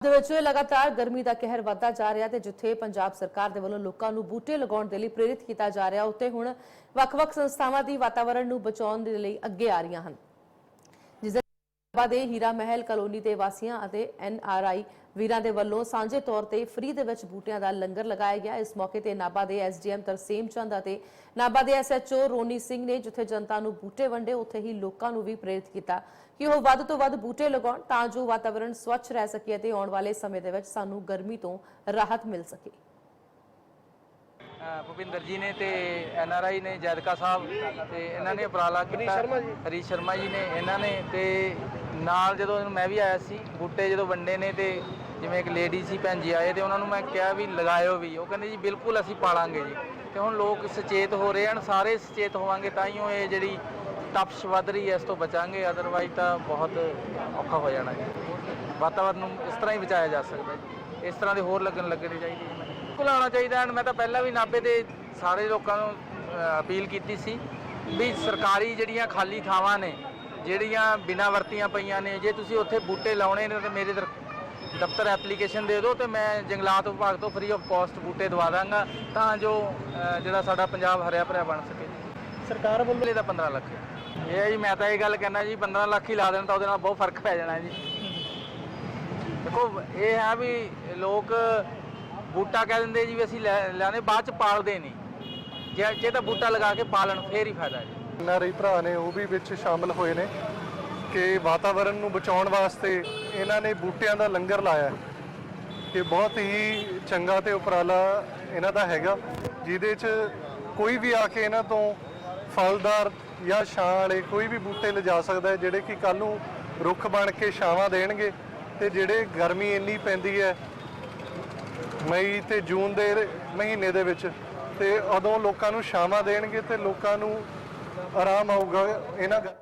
ਦੇ ਵਿੱਚ ਲਗਾਤਾਰ ਗਰਮੀ ਦਾ ਕਹਿਰ ਵੱਧਦਾ ਜਾ ਰਿਹਾ ਤੇ ਜਿੱਥੇ ਪੰਜਾਬ ਸਰਕਾਰ ਦੇ ਵੱਲੋਂ ਲੋਕਾਂ ਨੂੰ ਬੂਟੇ ਲਗਾਉਣ ਦੇ ਲਈ ਪ੍ਰੇਰਿਤ ਕੀਤਾ ਜਾ ਰਿਹਾ, ਉੱਥੇ ਹੁਣ ਵੱਖ-ਵੱਖ ਸੰਸਥਾਵਾਂ ਦੀ ਵਾਤਾਵਰਣ ਨੂੰ ਬਚਾਉਣ ਦੇ ਲਈ ਅੱਗੇ ਆ ਰਹੀਆਂ ਹਨ। ਨਾਭਾ ਦੇ ਹੀਰਾ ਮਹਿਲ ਕਲੋਨੀ ਦੇ ਵਾਸੀਆਂ ਅਤੇ ਐਨਆਰਆਈ ਵੀਰਾਂ ਦੇ ਵੱਲੋਂ ਸਾਂਝੇ ਤੌਰ ਤੇ ਫ੍ਰੀ ਦੇ ਵਿੱਚ ਬੂਟਿਆਂ ਦਾ ਲੰਗਰ ਲਗਾਇਆ ਗਿਆ। ਇਸ ਮੌਕੇ ਤੇ ਨਾਭਾ ਦੇ ਐਸਡੀਐਮ ਤਰਸੇਮ ਚੰਦ ਅਤੇ ਨਾਭਾ ਦੇ ਐਸਐਚਓ ਰੋਨੀ ਸਿੰਘ ਨੇ ਜਿੱਥੇ ਜਨਤਾ ਨੂੰ ਬੂਟੇ ਵੰਡੇ ਉੱਥੇ ਹੀ ਲੋਕਾਂ ਨੂੰ ਵੀ ਪ੍ਰੇਰਿਤ ਕੀਤਾ ਕਿ ਉਹ ਵੱਧ ਤੋਂ ਵੱਧ ਬੂਟੇ ਲਗਾਉਣ ਤਾਂ ਜੋ ਵਾਤਾਵਰਣ ਸਵੱਛ ਰਹਿ ਸਕੇ ਅਤੇ ਆਉਣ ਵਾਲੇ ਸਮੇਂ ਦੇ ਵਿੱਚ ਸਾਨੂੰ ਗਰਮੀ ਤੋਂ ਰਾਹਤ ਮਿਲ ਸਕੇ। ਭੁਪਿੰਦਰ ਜੀ ਨੇ ਤੇ ਐਨ ਆਰ ਆਈ ਨੇ ਜੈਦਕਾ ਸਾਹਿਬ ਤੇ ਇਹਨਾਂ ਨੇ ਉਪਰਾਲਾ ਕੀਤਾ। ਹਰੀ ਸ਼ਰਮਾ ਜੀ ਨੇ ਇਹਨਾਂ ਨੇ ਤੇ ਨਾਲ ਜਦੋਂ ਮੈਂ ਵੀ ਆਇਆ ਸੀ, ਬੂਟੇ ਜਦੋਂ ਵੰਡੇ ਨੇ ਤੇ ਜਿਵੇਂ ਇੱਕ ਲੇਡੀ ਸੀ, ਭੈਣ ਜੀ ਆਏ ਤੇ ਉਹਨਾਂ ਨੂੰ ਮੈਂ ਕਿਹਾ ਵੀ ਲਗਾਇਓ ਵੀ। ਉਹ ਕਹਿੰਦੇ ਜੀ, ਬਿਲਕੁਲ ਅਸੀਂ ਪਾਲਾਂਗੇ ਜੀ। ਤੇ ਹੁਣ ਲੋਕ ਸੁਚੇਤ ਹੋ ਰਹੇ ਹਨ, ਸਾਰੇ ਸੁਚੇਤ ਹੋਵਾਂਗੇ ਤਾਂ ਹੀ ਉਹ ਇਹ ਜਿਹੜੀ ਤਪਸ਼ ਵੱਧ ਰਹੀ ਹੈ, ਇਸ ਤੋਂ ਬਚਾਂਗੇ। ਅਦਰਵਾਈਜ਼ ਤਾਂ ਬਹੁਤ ਔਖਾ ਹੋ ਜਾਣਾ ਜੀ। ਵਾਤਾਵਰਨ ਨੂੰ ਇਸ ਤਰ੍ਹਾਂ ਹੀ ਬਚਾਇਆ ਜਾ ਸਕਦਾ ਜੀ। ਇਸ ਤਰ੍ਹਾਂ ਦੇ ਹੋਰ ਲੱਗਣ ਲੱਗਣੇ ਚਾਹੀਦੇ ਬਿਲਕੁਲ ਆਉਣਾ ਚਾਹੀਦਾ ਐਂਡ ਮੈਂ ਤਾਂ ਪਹਿਲਾਂ ਵੀ ਨਾਭੇ ਦੇ ਸਾਰੇ ਲੋਕਾਂ ਨੂੰ ਅਪੀਲ ਕੀਤੀ ਸੀ ਵੀ ਸਰਕਾਰੀ ਜਿਹੜੀਆਂ ਖਾਲੀ ਥਾਵਾਂ ਨੇ ਜਿਹੜੀਆਂ ਬਿਨਾਂ ਵਰਤੀਆਂ ਪਈਆਂ ਨੇ ਜੇ ਤੁਸੀਂ ਉੱਥੇ ਬੂਟੇ ਲਾਉਣੇ ਨੇ ਤਾਂ ਮੇਰੇ ਦਫ਼ਤਰ ਐਪਲੀਕੇਸ਼ਨ ਦੇ ਦਿਓ ਤੇ ਮੈਂ ਜੰਗਲਾਤ ਵਿਭਾਗ ਤੋਂ ਫ੍ਰੀ ਆਫ ਕਾਸਟ ਬੂਟੇ ਦਵਾ ਦਾਂਗਾ ਤਾਂ ਜੋ ਜਿਹੜਾ ਸਾਡਾ ਪੰਜਾਬ ਹਰਿਆ ਭਰਿਆ ਬਣ ਸਕੇ। ਸਰਕਾਰ ਵੱਲੋਂ ਬੋਲੇ ਦਾ 15 ਲੱਖ। ਇਹ ਹੈ ਜੀ ਮੈਂ ਤਾਂ ਇਹ ਗੱਲ ਕਹਿਣਾ ਜੀ 15 ਲੱਖ ਹੀ ਲਾ ਦੇਣ ਤਾਂ ਉਹਦੇ ਨਾਲ ਬਹੁਤ ਫ਼ਰਕ ਪੈ ਜਾਣਾ ਜੀ। ਦੇਖੋ ਇਹ ਹੈ ਵੀ ਲੋਕ ਬੂਟਾ ਕਹਿ ਦਿੰਦੇ ਜੀ ਵੀ ਅਸੀਂ ਲੈਣੇ ਬਾਅਦ ਚ ਪਾਲਦੇ ਨਹੀਂ। ਜੇ ਜੇ ਤਾਂ ਬੂਟਾ ਲਗਾ ਕੇ ਪਾਲਣ ਫੇਰ ਹੀ ਫਾਇਦਾ ਜੀ। ਐਨਆਰਆਈ ਭਰਾ ਨੇ, ਉਹ ਵੀ ਵਿੱਚ ਸ਼ਾਮਲ ਹੋਏ ਨੇ ਕਿ ਵਾਤਾਵਰਣ ਨੂੰ ਬਚਾਉਣ ਵਾਸਤੇ ਇਹਨਾਂ ਨੇ ਬੂਟਿਆਂ ਦਾ ਲੰਗਰ ਲਾਇਆ ਹੈ। ਬਹੁਤ ਹੀ ਚੰਗਾ ਤੇ ਉਪਰਾਲਾ ਇਹਨਾਂ ਦਾ ਹੈਗਾ, ਜਿਹਦੇ 'ਚ ਕੋਈ ਵੀ ਆ ਕੇ ਇਹਨਾਂ ਤੋਂ ਫਲਦਾਰ ਜਾਂ ਛਾਂ ਵਾਲੇ ਕੋਈ ਵੀ ਬੂਟੇ ਲਿਜਾ ਸਕਦਾ ਹੈ, ਜਿਹੜੇ ਕਿ ਕੱਲ ਨੂੰ ਰੁੱਖ ਬਣ ਕੇ ਛਾਵਾਂ ਦੇਣਗੇ ਤੇ ਜਿਹੜੇ ਗਰਮੀ ਇੰਨੀ ਪੈਂਦੀ ਹੈ ਮਈ ਤੇ ਜੂਨ ਦੇ ਮਹੀਨੇ ਦੇ ਵਿੱਚ, ਤੇ ਉਦੋਂ ਲੋਕਾਂ ਨੂੰ ਛਾਵਾਂ ਦੇਣਗੇ ਤੇ ਲੋਕਾਂ ਨੂੰ ਆਰਾਮ ਆਊਗਾ ਇਹਨਾਂ ਗ-